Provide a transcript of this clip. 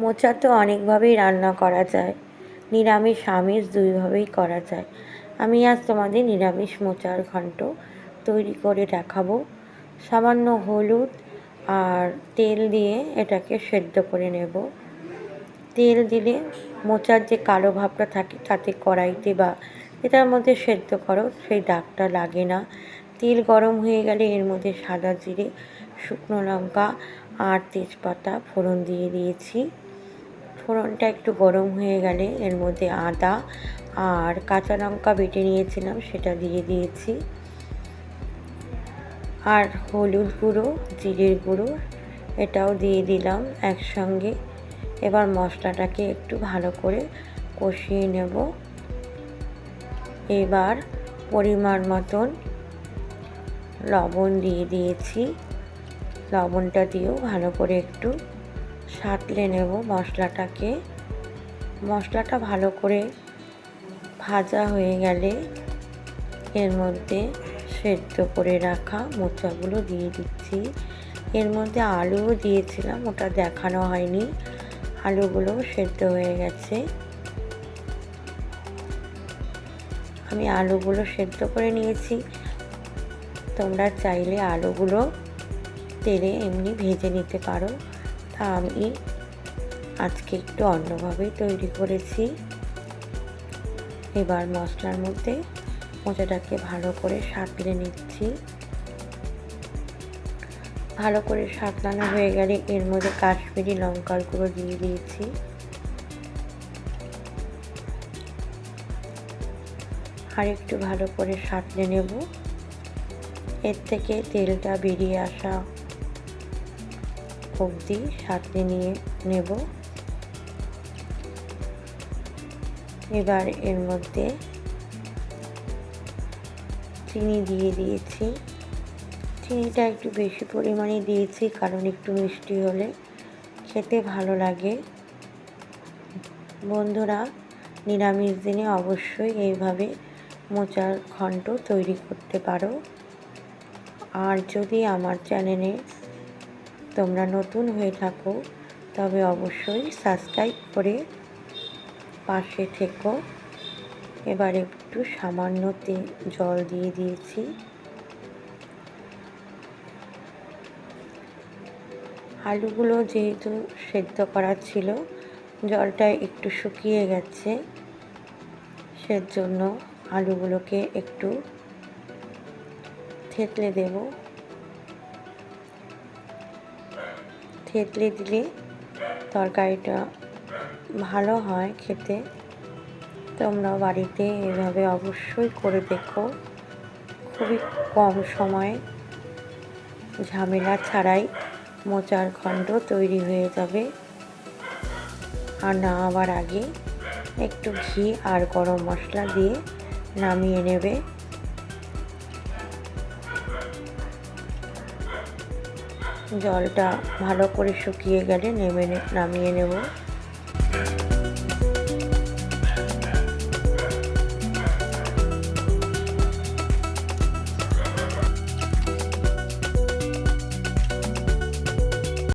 মোচা তো অনেকভাবেই রান্না করা যায়। নিরামিষ, আমিষ দুইভাবেই করা যায়। আমি আজ তোমাদের নিরামিষ মোচার ঘন্ট তৈরি করে দেখাবো। সামান্য হলুদ আর তেল দিয়ে এটাকে সেদ্ধ করে নেব। তেল দিলে মোচার যে কালো ভাবটা থাকে, তাতে কড়াইতে বা এটার মধ্যে সেদ্ধ করো, সেই দাগটা লাগে না। তেল গরম হয়ে গেলে এর মধ্যে সাদা জিরে, শুকনো লঙ্কা আর তেজপাতা ফোড়ন দিয়ে দিয়েছি। ফোড়নটা একটু গরম হয়ে গেলে এর মধ্যে আদা আর কাঁচা লঙ্কা বেটে নিয়েছিলাম, সেটা দিয়ে দিয়েছি। আর হলুদ গুঁড়ো, জিরের গুঁড়ো, এটাও দিয়ে দিলাম একসঙ্গে। এবার মশলাটাকে একটু ভালো করে কষিয়ে নেব। এবার পরিমাণ মতন লবণ দিয়ে দিয়েছি। লবণটা দিয়েও ভালো করে একটু সাঁতলে নেব মশলাটাকে। মশলাটা ভালো করে ভাজা হয়ে গেলে এর মধ্যে সেদ্ধ করে রাখা মোচাগুলো দিয়ে দিচ্ছি। এর মধ্যে আলুও দিয়েছিলাম, ওটা দেখানো হয়নি। আলুগুলো সেদ্ধ হয়ে গেছে। আমি আলুগুলো সেদ্ধ করে নিয়েছি। তোমরা চাইলে আলুগুলো তেলে এমনি ভেজে নিতে পারো। তা আমি আজকে একটু অন্যভাবেই তৈরি করেছি। এবার মশলার মধ্যে মোচাটাকে ভালো করে সাঁতলে নিচ্ছি। ভালো করে সাঁতলানো হয়ে গেলে এর মধ্যে কাশ্মীরি লঙ্কার গুঁড়ো দিয়ে দিয়েছি। আর একটু ভালো করে সাঁতলে নেব। এর থেকে তেলটা বেরিয়ে আসা অবধি সাঁতলে নিয়ে নেব। এবার এর মধ্যে চিনি দিয়ে দিয়েছি। চিনিটা একটু বেশি পরিমাণে দিয়েছি কারণ একটু মিষ্টি হলে খেতে ভালো লাগে। বন্ধুরা, নিরামিষ দিনে অবশ্যই এইভাবে মোচার ঘন্ট তৈরি করতে পারো। আর যদি আমার চ্যানেলে তোমরা নতুন হয়ে থাকো, তবে অবশ্যই সাবস্ক্রাইব করে পাশে থেকো। এবার একটু সামান্য জল দিয়ে দিয়েছি। আলুগুলো যেহেতু সেদ্ধ করা ছিল, জলটা একটু শুকিয়ে গেছে, সেজন্য আলুগুলোকে একটু থেতলে দেব। থেতলে দিলে তরকারিটা ভালো হয় খেতে। তোমরা বাড়িতে এভাবে অবশ্যই করে দেখো। খুবই কম সময়ে ঝামেলা ছাড়াই মোচার খণ্ড তৈরি হয়ে যাবে। আর না নামাবার আগে একটু ঘি আর গরম মশলা দিয়ে নামিয়ে নেবে। জলটা ভালো করে শুকিয়ে গেলে নেমে নামিয়ে নেব।